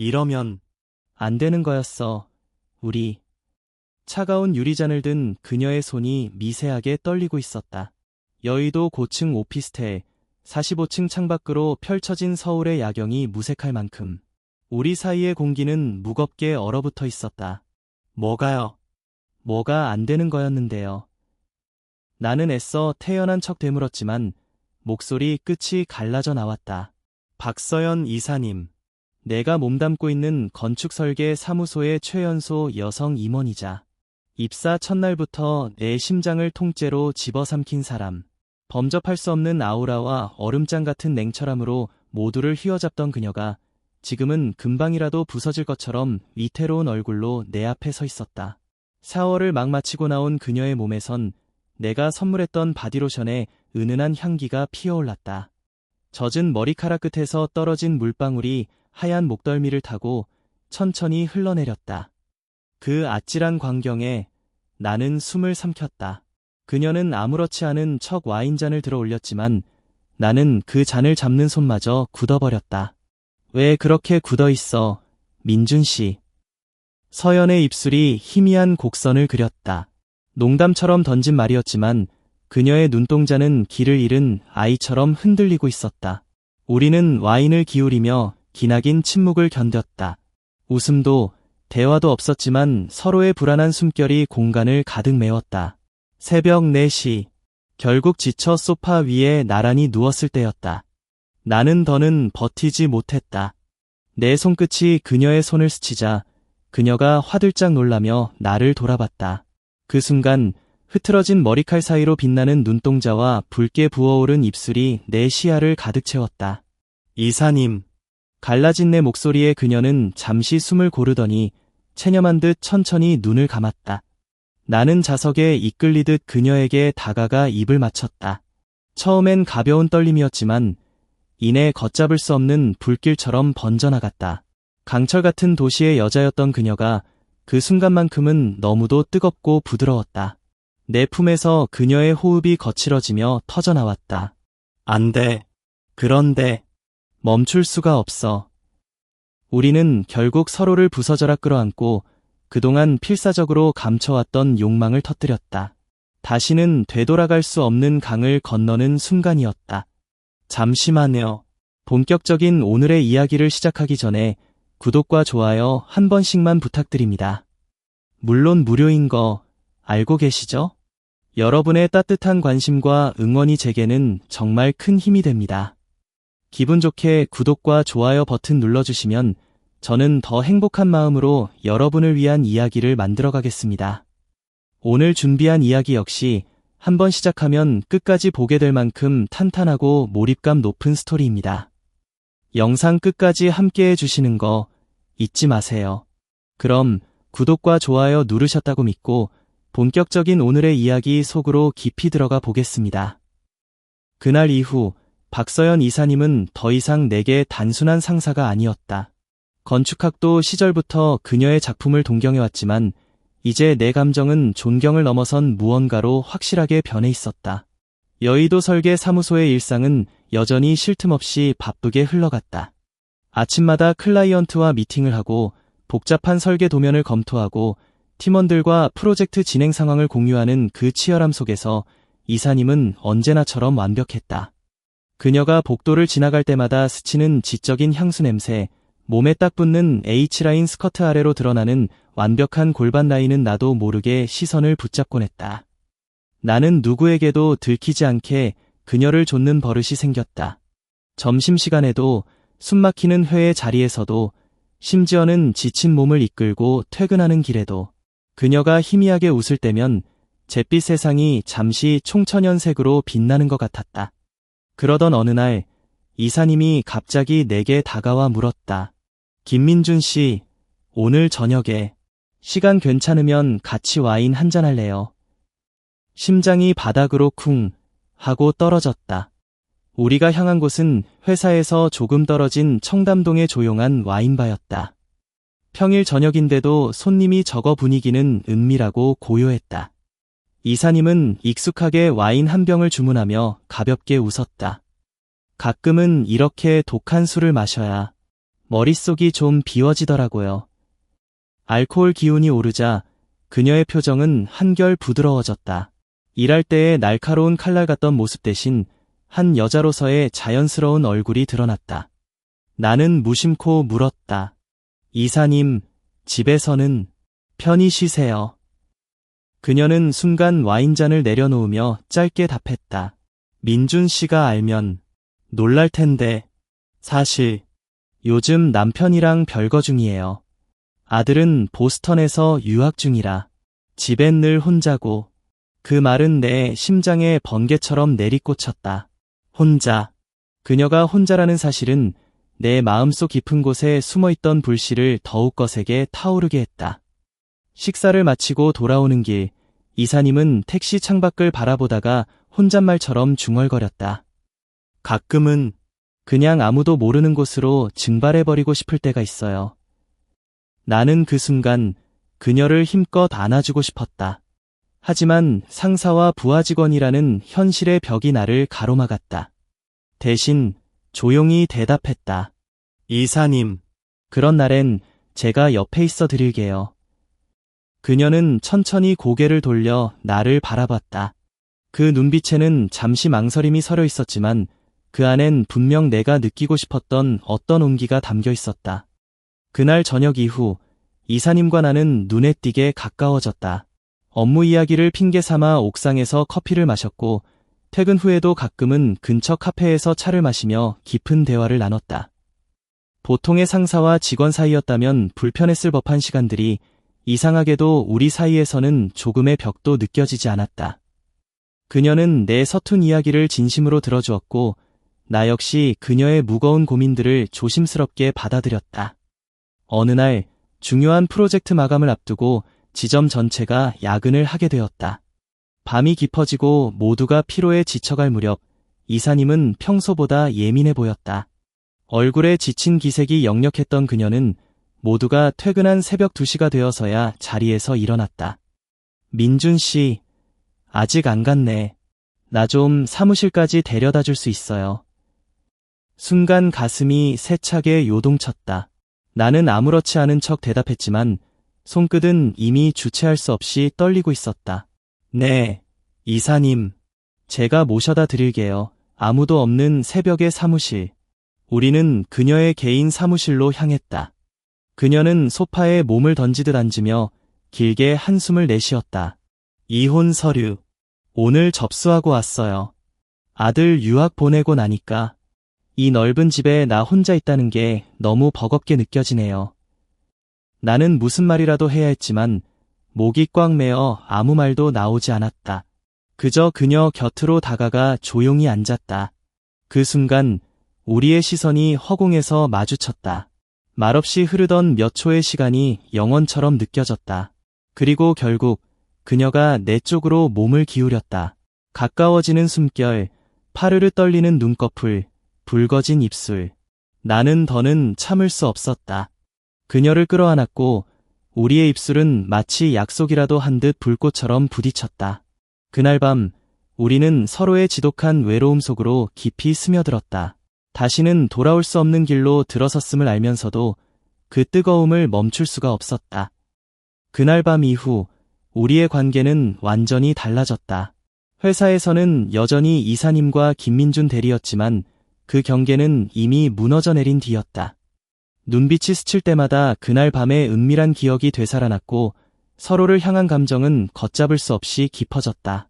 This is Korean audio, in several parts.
이러면 안 되는 거였어. 우리. 차가운 유리잔을 든 그녀의 손이 미세하게 떨리고 있었다. 여의도 고층 오피스텔 45층 창밖으로 펼쳐진 서울의 야경이 무색할 만큼 우리 사이의 공기는 무겁게 얼어붙어 있었다. 뭐가요? 뭐가 안 되는 거였는데요. 나는 애써 태연한 척 되물었지만 목소리 끝이 갈라져 나왔다. 박서연 이사님. 내가 몸담고 있는 건축설계 사무소의 최연소 여성 임원이자 입사 첫날부터 내 심장을 통째로 집어삼킨 사람. 범접할 수 없는 아우라와 얼음장 같은 냉철함으로 모두를 휘어잡던 그녀가 지금은 금방이라도 부서질 것처럼 위태로운 얼굴로 내 앞에 서 있었다. 샤워를 막 마치고 나온 그녀의 몸에선 내가 선물했던 바디로션의 은은한 향기가 피어올랐다. 젖은 머리카락 끝에서 떨어진 물방울이 하얀 목덜미를 타고 천천히 흘러내렸다. 그 아찔한 광경에 나는 숨을 삼켰다. 그녀는 아무렇지 않은 척 와인잔을 들어 올렸지만 나는 그 잔을 잡는 손마저 굳어버렸다. 왜 그렇게 굳어 있어, 민준 씨. 서연의 입술이 희미한 곡선을 그렸다. 농담처럼 던진 말이었지만 그녀의 눈동자는 길을 잃은 아이처럼 흔들리고 있었다. 우리는 와인을 기울이며 기나긴 침묵을 견뎠다. 웃음도 대화도 없었지만 서로의 불안한 숨결이 공간을 가득 메웠다. 새벽 4시. 결국 지쳐 소파 위에 나란히 누웠을 때였다. 나는 더는 버티지 못했다. 내 손끝이 그녀의 손을 스치자 그녀가 화들짝 놀라며 나를 돌아봤다. 그 순간 흐트러진 머리칼 사이로 빛나는 눈동자와 붉게 부어오른 입술이 내 시야를 가득 채웠다. 이사님. 갈라진 내 목소리에 그녀는 잠시 숨을 고르더니 체념한 듯 천천히 눈을 감았다. 나는 자석에 이끌리듯 그녀에게 다가가 입을 맞췄다. 처음엔 가벼운 떨림이었지만 이내 걷잡을 수 없는 불길처럼 번져나갔다. 강철 같은 도시의 여자였던 그녀가 그 순간만큼은 너무도 뜨겁고 부드러웠다. 내 품에서 그녀의 호흡이 거칠어지며 터져나왔다. 안 돼. 그런데 멈출 수가 없어. 우리는 결국 서로를 부서져라 끌어안고 그동안 필사적으로 감춰왔던 욕망을 터뜨렸다. 다시는 되돌아갈 수 없는 강을 건너는 순간이었다. 잠시만요. 본격적인 오늘의 이야기를 시작하기 전에 구독과 좋아요 한 번씩만 부탁드립니다. 물론 무료인 거 알고 계시죠? 여러분의 따뜻한 관심과 응원이 제게는 정말 큰 힘이 됩니다. 기분 좋게 구독과 좋아요 버튼 눌러주시면 저는 더 행복한 마음으로 여러분을 위한 이야기를 만들어 가겠습니다. 오늘 준비한 이야기 역시 한번 시작하면 끝까지 보게 될 만큼 탄탄하고 몰입감 높은 스토리입니다. 영상 끝까지 함께 해주시는 거 잊지 마세요. 그럼 구독과 좋아요 누르셨다고 믿고 본격적인 오늘의 이야기 속으로 깊이 들어가 보겠습니다. 그날 이후 박서연 이사님은 더 이상 내게 단순한 상사가 아니었다. 건축학도 시절부터 그녀의 작품을 동경해왔지만 이제 내 감정은 존경을 넘어선 무언가로 확실하게 변해 있었다. 여의도 설계 사무소의 일상은 여전히 쉴 틈 없이 바쁘게 흘러갔다. 아침마다 클라이언트와 미팅을 하고 복잡한 설계 도면을 검토하고 팀원들과 프로젝트 진행 상황을 공유하는 그 치열함 속에서 이사님은 언제나처럼 완벽했다. 그녀가 복도를 지나갈 때마다 스치는 지적인 향수 냄새, 몸에 딱 붙는 H라인 스커트 아래로 드러나는 완벽한 골반 라인은 나도 모르게 시선을 붙잡곤 했다. 나는 누구에게도 들키지 않게 그녀를 좇는 버릇이 생겼다. 점심시간에도 숨막히는 회의 자리에서도 심지어는 지친 몸을 이끌고 퇴근하는 길에도 그녀가 희미하게 웃을 때면 잿빛 세상이 잠시 총천연색으로 빛나는 것 같았다. 그러던 어느 날 이사님이 갑자기 내게 다가와 물었다. 김민준 씨, 오늘 저녁에 시간 괜찮으면 같이 와인 한잔 할래요. 심장이 바닥으로 쿵 하고 떨어졌다. 우리가 향한 곳은 회사에서 조금 떨어진 청담동의 조용한 와인바였다. 평일 저녁인데도 손님이 적어 분위기는 은밀하고 고요했다. 이사님은 익숙하게 와인 한 병을 주문하며 가볍게 웃었다. 가끔은 이렇게 독한 술을 마셔야 머릿속이 좀 비워지더라고요. 알코올 기운이 오르자 그녀의 표정은 한결 부드러워졌다. 일할 때의 날카로운 칼날 같던 모습 대신 한 여자로서의 자연스러운 얼굴이 드러났다. 나는 무심코 물었다. 이사님, 집에서는 편히 쉬세요. 그녀는 순간 와인잔을 내려놓으며 짧게 답했다. 민준 씨가 알면 놀랄 텐데, 사실 요즘 남편이랑 별거 중이에요. 아들은 보스턴에서 유학 중이라 집엔 늘 혼자고 그 말은 내 심장에 번개처럼 내리꽂혔다. 혼자. 그녀가 혼자라는 사실은 내 마음속 깊은 곳에 숨어있던 불씨를 더욱 거세게 타오르게 했다. 식사를 마치고 돌아오는 길, 이사님은 택시 창밖을 바라보다가 혼잣말처럼 중얼거렸다. 가끔은 그냥 아무도 모르는 곳으로 증발해버리고 싶을 때가 있어요. 나는 그 순간 그녀를 힘껏 안아주고 싶었다. 하지만 상사와 부하 직원이라는 현실의 벽이 나를 가로막았다. 대신 조용히 대답했다. 이사님, 그런 날엔 제가 옆에 있어 드릴게요. 그녀는 천천히 고개를 돌려 나를 바라봤다. 그 눈빛에는 잠시 망설임이 서려 있었지만 그 안엔 분명 내가 느끼고 싶었던 어떤 온기가 담겨 있었다. 그날 저녁 이후 이사님과 나는 눈에 띄게 가까워졌다. 업무 이야기를 핑계 삼아 옥상에서 커피를 마셨고 퇴근 후에도 가끔은 근처 카페에서 차를 마시며 깊은 대화를 나눴다. 보통의 상사와 직원 사이였다면 불편했을 법한 시간들이 이상하게도 우리 사이에서는 조금의 벽도 느껴지지 않았다. 그녀는 내 서툰 이야기를 진심으로 들어주었고 나 역시 그녀의 무거운 고민들을 조심스럽게 받아들였다. 어느 날 중요한 프로젝트 마감을 앞두고 지점 전체가 야근을 하게 되었다. 밤이 깊어지고 모두가 피로에 지쳐갈 무렵 이사님은 평소보다 예민해 보였다. 얼굴에 지친 기색이 역력했던 그녀는 모두가 퇴근한 새벽 2시가 되어서야 자리에서 일어났다. 민준 씨, 아직 안 갔네. 나 좀 사무실까지 데려다 줄 수 있어요. 순간 가슴이 세차게 요동쳤다. 나는 아무렇지 않은 척 대답했지만 손끝은 이미 주체할 수 없이 떨리고 있었다. 네, 이사님. 제가 모셔다 드릴게요. 아무도 없는 새벽의 사무실. 우리는 그녀의 개인 사무실로 향했다. 그녀는 소파에 몸을 던지듯 앉으며 길게 한숨을 내쉬었다. 이혼 서류. 오늘 접수하고 왔어요. 아들 유학 보내고 나니까 이 넓은 집에 나 혼자 있다는 게 너무 버겁게 느껴지네요. 나는 무슨 말이라도 해야 했지만 목이 꽉 메어 아무 말도 나오지 않았다. 그저 그녀 곁으로 다가가 조용히 앉았다. 그 순간 우리의 시선이 허공에서 마주쳤다. 말없이 흐르던 몇 초의 시간이 영원처럼 느껴졌다. 그리고 결국 그녀가 내 쪽으로 몸을 기울였다. 가까워지는 숨결, 파르르 떨리는 눈꺼풀, 붉어진 입술. 나는 더는 참을 수 없었다. 그녀를 끌어안았고 우리의 입술은 마치 약속이라도 한 듯 불꽃처럼 부딪혔다. 그날 밤 우리는 서로의 지독한 외로움 속으로 깊이 스며들었다. 다시는 돌아올 수 없는 길로 들어섰음을 알면서도 그 뜨거움을 멈출 수가 없었다. 그날 밤 이후 우리의 관계는 완전히 달라졌다. 회사에서는 여전히 이사님과 김민준 대리였지만 그 경계는 이미 무너져 내린 뒤였다. 눈빛이 스칠 때마다 그날 밤의 은밀한 기억이 되살아났고 서로를 향한 감정은 걷잡을 수 없이 깊어졌다.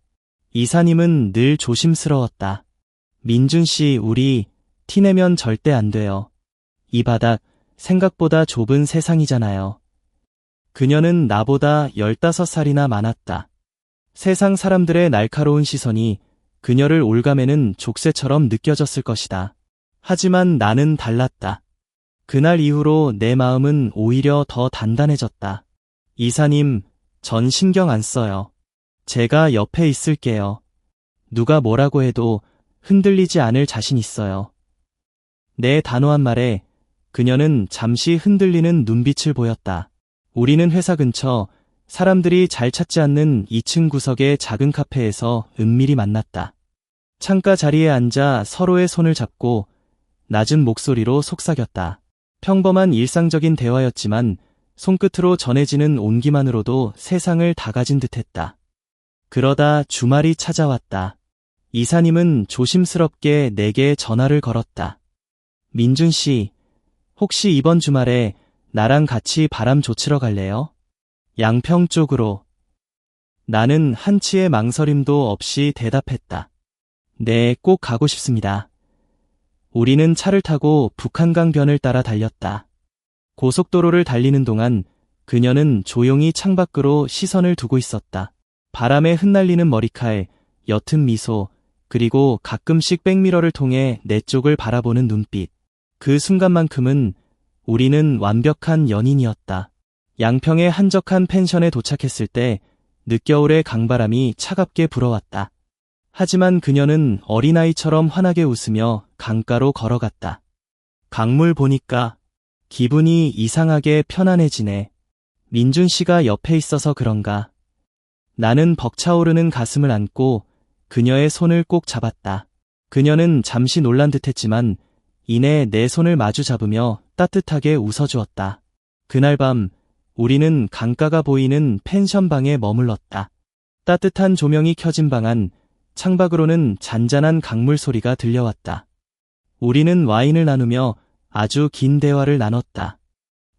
이사님은 늘 조심스러웠다. 민준 씨, 우리 티내면 절대 안 돼요. 이 바닥 생각보다 좁은 세상이잖아요. 그녀는 나보다 15살이나 많았다. 세상 사람들의 날카로운 시선이 그녀를 올가매는 족쇄처럼 느껴졌을 것이다. 하지만 나는 달랐다. 그날 이후로 내 마음은 오히려 더 단단해졌다. 이사님, 전 신경 안 써요. 제가 옆에 있을게요. 누가 뭐라고 해도 흔들리지 않을 자신 있어요. 내 단호한 말에 그녀는 잠시 흔들리는 눈빛을 보였다. 우리는 회사 근처 사람들이 잘 찾지 않는 2층 구석의 작은 카페에서 은밀히 만났다. 창가 자리에 앉아 서로의 손을 잡고 낮은 목소리로 속삭였다. 평범한 일상적인 대화였지만 손끝으로 전해지는 온기만으로도 세상을 다 가진 듯했다. 그러다 주말이 찾아왔다. 이사님은 조심스럽게 내게 전화를 걸었다. 민준 씨, 혹시 이번 주말에 나랑 같이 바람 조치러 갈래요? 양평 쪽으로. 나는 한치의 망설임도 없이 대답했다. 네, 꼭 가고 싶습니다. 우리는 차를 타고 북한강변을 따라 달렸다. 고속도로를 달리는 동안 그녀는 조용히 창밖으로 시선을 두고 있었다. 바람에 흩날리는 머리칼, 옅은 미소, 그리고 가끔씩 백미러를 통해 내 쪽을 바라보는 눈빛. 그 순간만큼은 우리는 완벽한 연인이었다. 양평의 한적한 펜션에 도착했을 때 늦겨울의 강바람이 차갑게 불어왔다. 하지만 그녀는 어린아이처럼 환하게 웃으며 강가로 걸어갔다. 강물 보니까 기분이 이상하게 편안해지네. 민준 씨가 옆에 있어서 그런가. 나는 벅차오르는 가슴을 안고 그녀의 손을 꼭 잡았다. 그녀는 잠시 놀란 듯 했지만 이내 내 손을 마주 잡으며 따뜻하게 웃어주었다. 그날 밤 우리는 강가가 보이는 펜션방에 머물렀다. 따뜻한 조명이 켜진 방 안 창밖으로는 잔잔한 강물 소리가 들려왔다. 우리는 와인을 나누며 아주 긴 대화를 나눴다.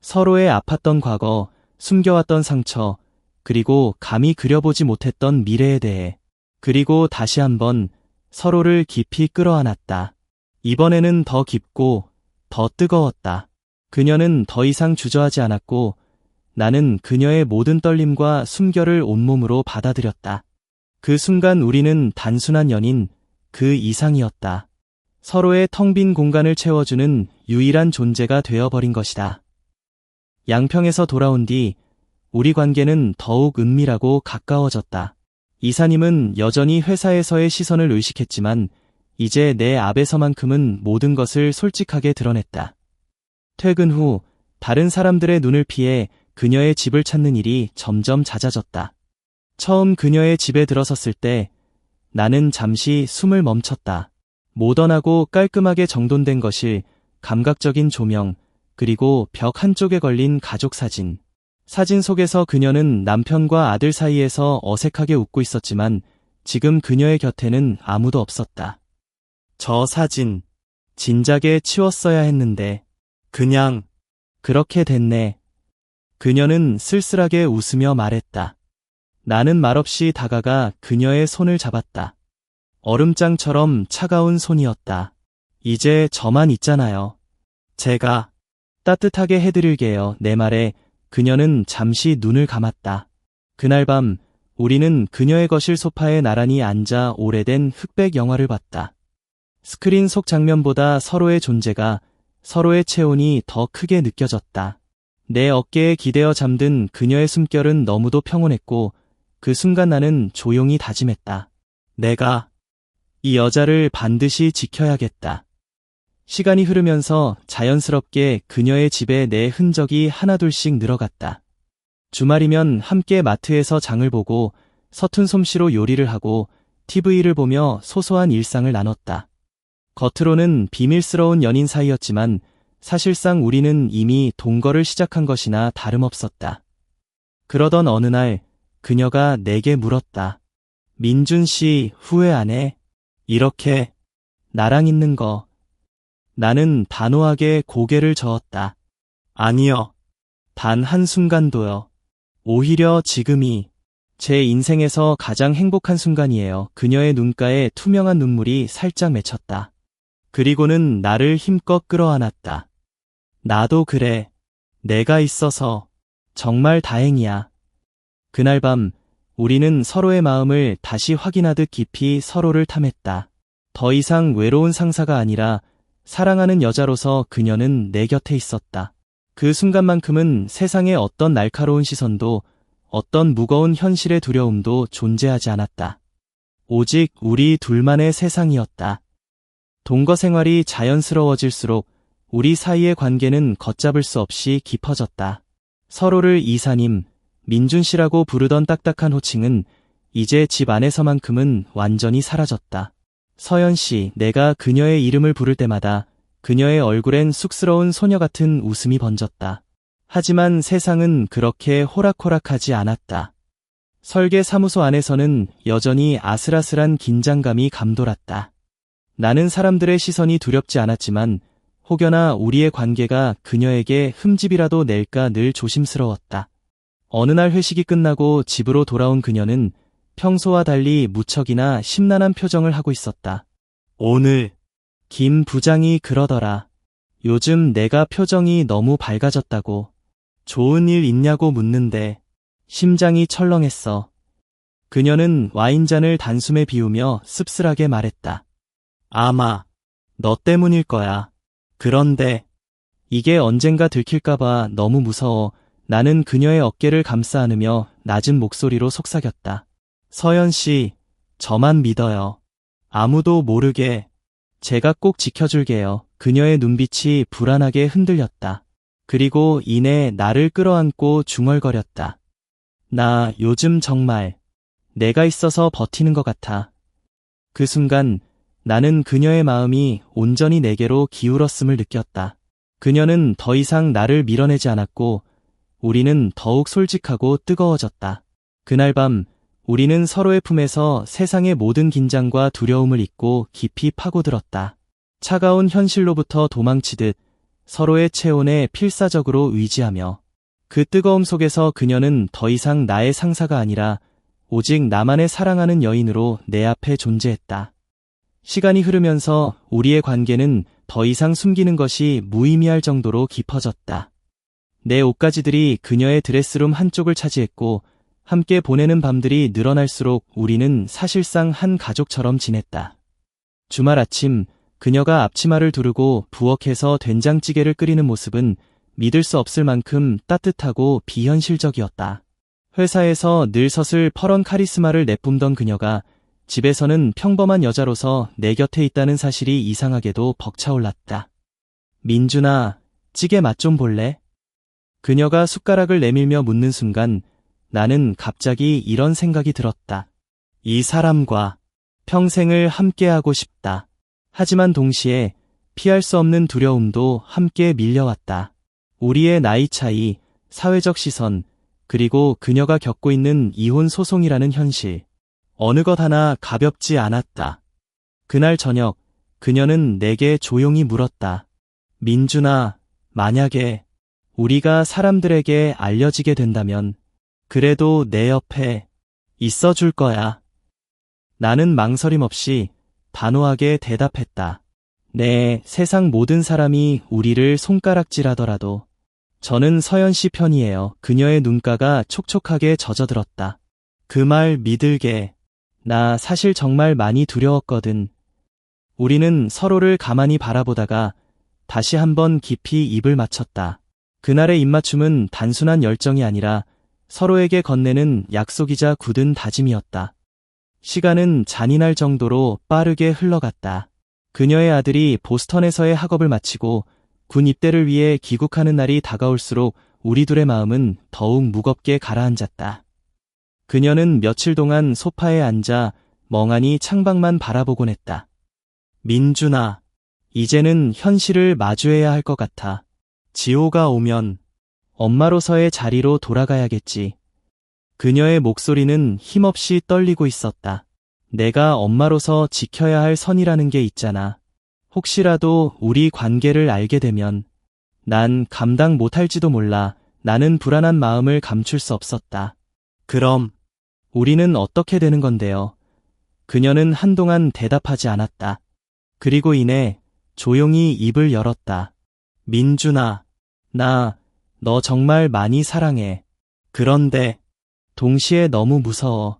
서로의 아팠던 과거, 숨겨왔던 상처, 그리고 감히 그려보지 못했던 미래에 대해, 그리고 다시 한번 서로를 깊이 끌어안았다. 이번에는 더 깊고 더 뜨거웠다. 그녀는 더 이상 주저하지 않았고 나는 그녀의 모든 떨림과 숨결을 온몸으로 받아들였다. 그 순간 우리는 단순한 연인, 그 이상이었다. 서로의 텅 빈 공간을 채워주는 유일한 존재가 되어버린 것이다. 양평에서 돌아온 뒤 우리 관계는 더욱 은밀하고 가까워졌다. 이사님은 여전히 회사에서의 시선을 의식했지만 이제 내 앞에서만큼은 모든 것을 솔직하게 드러냈다. 퇴근 후 다른 사람들의 눈을 피해 그녀의 집을 찾는 일이 점점 잦아졌다. 처음 그녀의 집에 들어섰을 때 나는 잠시 숨을 멈췄다. 모던하고 깔끔하게 정돈된 것이 감각적인 조명, 그리고 벽 한쪽에 걸린 가족 사진. 사진 속에서 그녀는 남편과 아들 사이에서 어색하게 웃고 있었지만 지금 그녀의 곁에는 아무도 없었다. 저 사진, 진작에 치웠어야 했는데, 그냥, 그렇게 됐네. 그녀는 쓸쓸하게 웃으며 말했다. 나는 말없이 다가가 그녀의 손을 잡았다. 얼음장처럼 차가운 손이었다. 이제 저만 있잖아요. 제가 따뜻하게 해드릴게요. 내 말에 그녀는 잠시 눈을 감았다. 그날 밤 우리는 그녀의 거실 소파에 나란히 앉아 오래된 흑백 영화를 봤다. 스크린 속 장면보다 서로의 존재가 서로의 체온이 더 크게 느껴졌다. 내 어깨에 기대어 잠든 그녀의 숨결은 너무도 평온했고 그 순간 나는 조용히 다짐했다. 내가 이 여자를 반드시 지켜야겠다. 시간이 흐르면서 자연스럽게 그녀의 집에 내 흔적이 하나둘씩 늘어갔다. 주말이면 함께 마트에서 장을 보고 서툰 솜씨로 요리를 하고 TV를 보며 소소한 일상을 나눴다. 겉으로는 비밀스러운 연인 사이였지만 사실상 우리는 이미 동거를 시작한 것이나 다름없었다. 그러던 어느 날 그녀가 내게 물었다. 민준 씨 후회 안 해? 이렇게 나랑 있는 거. 나는 단호하게 고개를 저었다. 아니요. 단 한순간도요. 오히려 지금이 제 인생에서 가장 행복한 순간이에요. 그녀의 눈가에 투명한 눈물이 살짝 맺혔다. 그리고는 나를 힘껏 끌어안았다. 나도 그래. 내가 있어서 정말 다행이야. 그날 밤 우리는 서로의 마음을 다시 확인하듯 깊이 서로를 탐했다. 더 이상 외로운 상사가 아니라 사랑하는 여자로서 그녀는 내 곁에 있었다. 그 순간만큼은 세상의 어떤 날카로운 시선도 어떤 무거운 현실의 두려움도 존재하지 않았다. 오직 우리 둘만의 세상이었다. 동거 생활이 자연스러워질수록 우리 사이의 관계는 걷잡을 수 없이 깊어졌다. 서로를 이사님, 민준 씨라고 부르던 딱딱한 호칭은 이제 집 안에서만큼은 완전히 사라졌다. 서연 씨, 내가 그녀의 이름을 부를 때마다 그녀의 얼굴엔 쑥스러운 소녀 같은 웃음이 번졌다. 하지만 세상은 그렇게 호락호락하지 않았다. 설계 사무소 안에서는 여전히 아슬아슬한 긴장감이 감돌았다. 나는 사람들의 시선이 두렵지 않았지만 혹여나 우리의 관계가 그녀에게 흠집이라도 낼까 늘 조심스러웠다. 어느 날 회식이 끝나고 집으로 돌아온 그녀는 평소와 달리 무척이나 심란한 표정을 하고 있었다. 오늘 김 부장이 그러더라. 요즘 내가 표정이 너무 밝아졌다고. 좋은 일 있냐고 묻는데 심장이 철렁했어. 그녀는 와인잔을 단숨에 비우며 씁쓸하게 말했다. 아마 너 때문일 거야. 그런데 이게 언젠가 들킬까봐 너무 무서워 나는 그녀의 어깨를 감싸 안으며 낮은 목소리로 속삭였다. 서연 씨, 저만 믿어요. 아무도 모르게 제가 꼭 지켜줄게요. 그녀의 눈빛이 불안하게 흔들렸다. 그리고 이내 나를 끌어안고 중얼거렸다. 나 요즘 정말 내가 있어서 버티는 것 같아. 그 순간 나는 그녀의 마음이 온전히 내게로 기울었음을 느꼈다. 그녀는 더 이상 나를 밀어내지 않았고 우리는 더욱 솔직하고 뜨거워졌다. 그날 밤 우리는 서로의 품에서 세상의 모든 긴장과 두려움을 잊고 깊이 파고들었다. 차가운 현실로부터 도망치듯 서로의 체온에 필사적으로 의지하며 그 뜨거움 속에서 그녀는 더 이상 나의 상사가 아니라 오직 나만의 사랑하는 여인으로 내 앞에 존재했다. 시간이 흐르면서 우리의 관계는 더 이상 숨기는 것이 무의미할 정도로 깊어졌다. 내 옷가지들이 그녀의 드레스룸 한쪽을 차지했고 함께 보내는 밤들이 늘어날수록 우리는 사실상 한 가족처럼 지냈다. 주말 아침 그녀가 앞치마를 두르고 부엌에서 된장찌개를 끓이는 모습은 믿을 수 없을 만큼 따뜻하고 비현실적이었다. 회사에서 늘 서슬 퍼런 카리스마를 내뿜던 그녀가 집에서는 평범한 여자로서 내 곁에 있다는 사실이 이상하게도 벅차올랐다. 민준아, 찌개 맛 좀 볼래? 그녀가 숟가락을 내밀며 묻는 순간 나는 갑자기 이런 생각이 들었다. 이 사람과 평생을 함께하고 싶다. 하지만 동시에 피할 수 없는 두려움도 함께 밀려왔다. 우리의 나이 차이, 사회적 시선, 그리고 그녀가 겪고 있는 이혼 소송이라는 현실. 어느 것 하나 가볍지 않았다. 그날 저녁, 그녀는 내게 조용히 물었다. 민준아, 만약에 우리가 사람들에게 알려지게 된다면, 그래도 내 옆에 있어 줄 거야. 나는 망설임 없이 단호하게 대답했다. 네, 세상 모든 사람이 우리를 손가락질하더라도 저는 서연 씨 편이에요. 그녀의 눈가가 촉촉하게 젖어들었다. 그 말 믿을게. 나 사실 정말 많이 두려웠거든. 우리는 서로를 가만히 바라보다가 다시 한번 깊이 입을 맞췄다. 그날의 입맞춤은 단순한 열정이 아니라 서로에게 건네는 약속이자 굳은 다짐이었다. 시간은 잔인할 정도로 빠르게 흘러갔다. 그녀의 아들이 보스턴에서의 학업을 마치고 군 입대를 위해 귀국하는 날이 다가올수록 우리 둘의 마음은 더욱 무겁게 가라앉았다. 그녀는 며칠 동안 소파에 앉아 멍하니 창밖만 바라보곤 했다. 민준아, 이제는 현실을 마주해야 할 것 같아. 지호가 오면 엄마로서의 자리로 돌아가야겠지. 그녀의 목소리는 힘없이 떨리고 있었다. 내가 엄마로서 지켜야 할 선이라는 게 있잖아. 혹시라도 우리 관계를 알게 되면 난 감당 못할지도 몰라 나는 불안한 마음을 감출 수 없었다. 그럼 우리는 어떻게 되는 건데요? 그녀는 한동안 대답하지 않았다. 그리고 이내 조용히 입을 열었다. 민준아, 나 너 정말 많이 사랑해. 그런데 동시에 너무 무서워.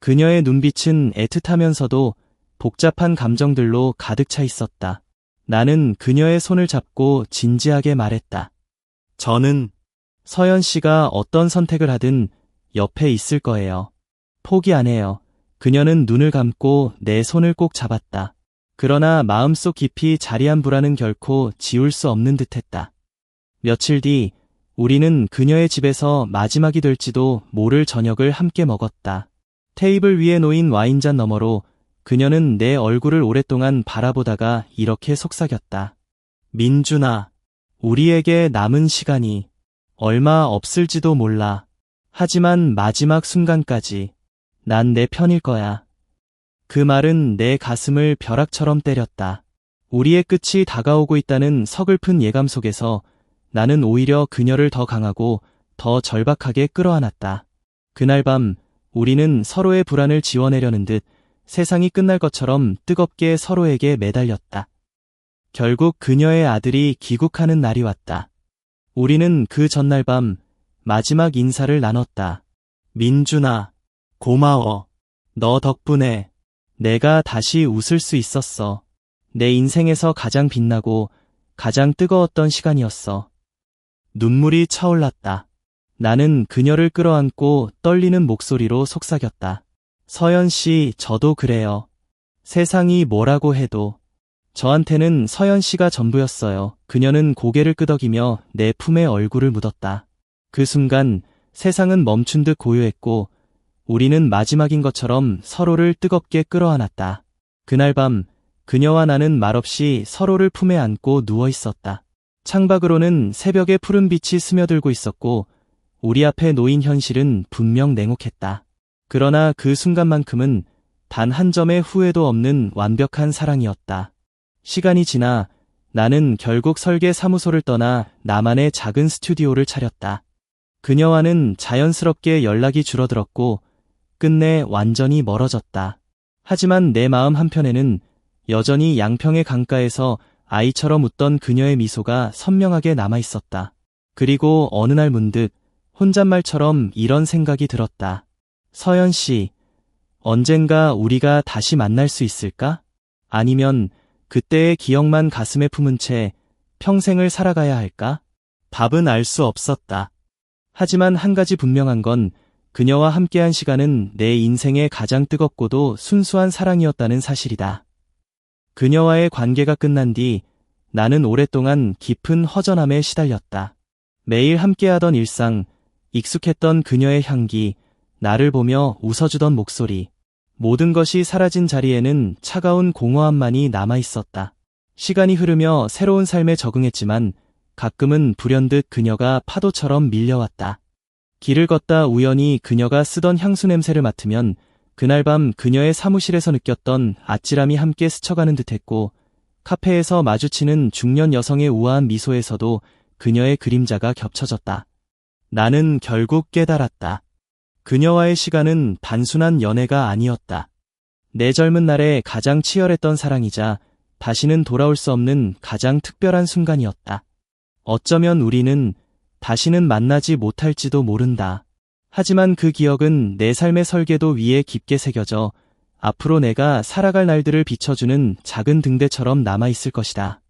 그녀의 눈빛은 애틋하면서도 복잡한 감정들로 가득 차 있었다. 나는 그녀의 손을 잡고 진지하게 말했다. 저는 서연 씨가 어떤 선택을 하든 옆에 있을 거예요. 포기 안 해요. 그녀는 눈을 감고 내 손을 꼭 잡았다. 그러나 마음속 깊이 자리한 불안은 결코 지울 수 없는 듯 했다. 며칠 뒤 우리는 그녀의 집에서 마지막이 될지도 모를 저녁을 함께 먹었다. 테이블 위에 놓인 와인잔 너머로 그녀는 내 얼굴을 오랫동안 바라보다가 이렇게 속삭였다. 민준아, 우리에게 남은 시간이 얼마 없을지도 몰라. 하지만 마지막 순간까지 난 내 편일 거야. 그 말은 내 가슴을 벼락처럼 때렸다. 우리의 끝이 다가오고 있다는 서글픈 예감 속에서 나는 오히려 그녀를 더 강하고 더 절박하게 끌어안았다. 그날 밤 우리는 서로의 불안을 지워내려는 듯 세상이 끝날 것처럼 뜨겁게 서로에게 매달렸다. 결국 그녀의 아들이 귀국하는 날이 왔다. 우리는 그 전날 밤 마지막 인사를 나눴다. 민준아, 고마워. 너 덕분에 내가 다시 웃을 수 있었어. 내 인생에서 가장 빛나고 가장 뜨거웠던 시간이었어. 눈물이 차올랐다. 나는 그녀를 끌어안고 떨리는 목소리로 속삭였다. 서연 씨, 저도 그래요. 세상이 뭐라고 해도 저한테는 서연 씨가 전부였어요. 그녀는 고개를 끄덕이며 내 품에 얼굴을 묻었다. 그 순간 세상은 멈춘 듯 고요했고 우리는 마지막인 것처럼 서로를 뜨겁게 끌어안았다. 그날 밤 그녀와 나는 말없이 서로를 품에 안고 누워 있었다. 창밖으로는 새벽의 푸른 빛이 스며들고 있었고 우리 앞에 놓인 현실은 분명 냉혹했다. 그러나 그 순간만큼은 단 한 점의 후회도 없는 완벽한 사랑이었다. 시간이 지나 나는 결국 설계 사무소를 떠나 나만의 작은 스튜디오를 차렸다. 그녀와는 자연스럽게 연락이 줄어들었고 끝내 완전히 멀어졌다. 하지만 내 마음 한편에는 여전히 양평의 강가에서 아이처럼 웃던 그녀의 미소가 선명하게 남아 있었다. 그리고 어느 날 문득 혼잣말처럼 이런 생각이 들었다. 서연 씨, 언젠가 우리가 다시 만날 수 있을까? 아니면 그때의 기억만 가슴에 품은 채 평생을 살아가야 할까? 답은 알 수 없었다. 하지만 한 가지 분명한 건 그녀와 함께한 시간은 내 인생의 가장 뜨겁고도 순수한 사랑이었다는 사실이다. 그녀와의 관계가 끝난 뒤 나는 오랫동안 깊은 허전함에 시달렸다. 매일 함께하던 일상, 익숙했던 그녀의 향기, 나를 보며 웃어주던 목소리, 모든 것이 사라진 자리에는 차가운 공허함만이 남아 있었다. 시간이 흐르며 새로운 삶에 적응했지만 가끔은 불현듯 그녀가 파도처럼 밀려왔다. 길을 걷다 우연히 그녀가 쓰던 향수 냄새를 맡으면 그날 밤 그녀의 사무실에서 느꼈던 아찔함이 함께 스쳐가는 듯했고 카페에서 마주치는 중년 여성의 우아한 미소에서도 그녀의 그림자가 겹쳐졌다. 나는 결국 깨달았다. 그녀와의 시간은 단순한 연애가 아니었다. 내 젊은 날에 가장 치열했던 사랑이자 다시는 돌아올 수 없는 가장 특별한 순간이었다. 어쩌면 우리는 다시는 만나지 못할지도 모른다. 하지만 그 기억은 내 삶의 설계도 위에 깊게 새겨져 앞으로 내가 살아갈 날들을 비춰주는 작은 등대처럼 남아있을 것이다.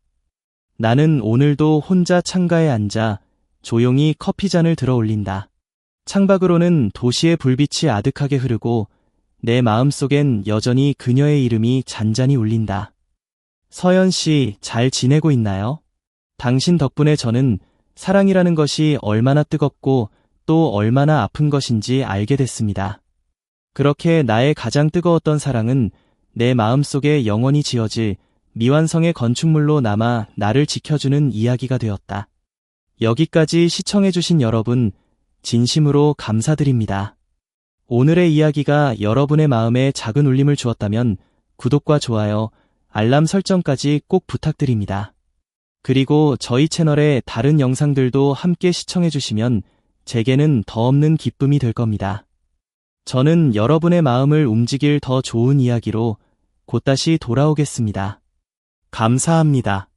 나는 오늘도 혼자 창가에 앉아 조용히 커피잔을 들어 올린다. 창밖으로는 도시의 불빛이 아득하게 흐르고 내 마음속엔 여전히 그녀의 이름이 잔잔히 울린다. 서연 씨, 잘 지내고 있나요? 당신 덕분에 저는 사랑이라는 것이 얼마나 뜨겁고 또 얼마나 아픈 것인지 알게 됐습니다. 그렇게 나의 가장 뜨거웠던 사랑은 내 마음속에 영원히 지어질 미완성의 건축물로 남아 나를 지켜주는 이야기가 되었다. 여기까지 시청해주신 여러분, 진심으로 감사드립니다. 오늘의 이야기가 여러분의 마음에 작은 울림을 주었다면 구독과 좋아요, 알람 설정까지 꼭 부탁드립니다. 그리고 저희 채널의 다른 영상들도 함께 시청해주시면 제게는 더 없는 기쁨이 될 겁니다. 저는 여러분의 마음을 움직일 더 좋은 이야기로 곧 다시 돌아오겠습니다. 감사합니다.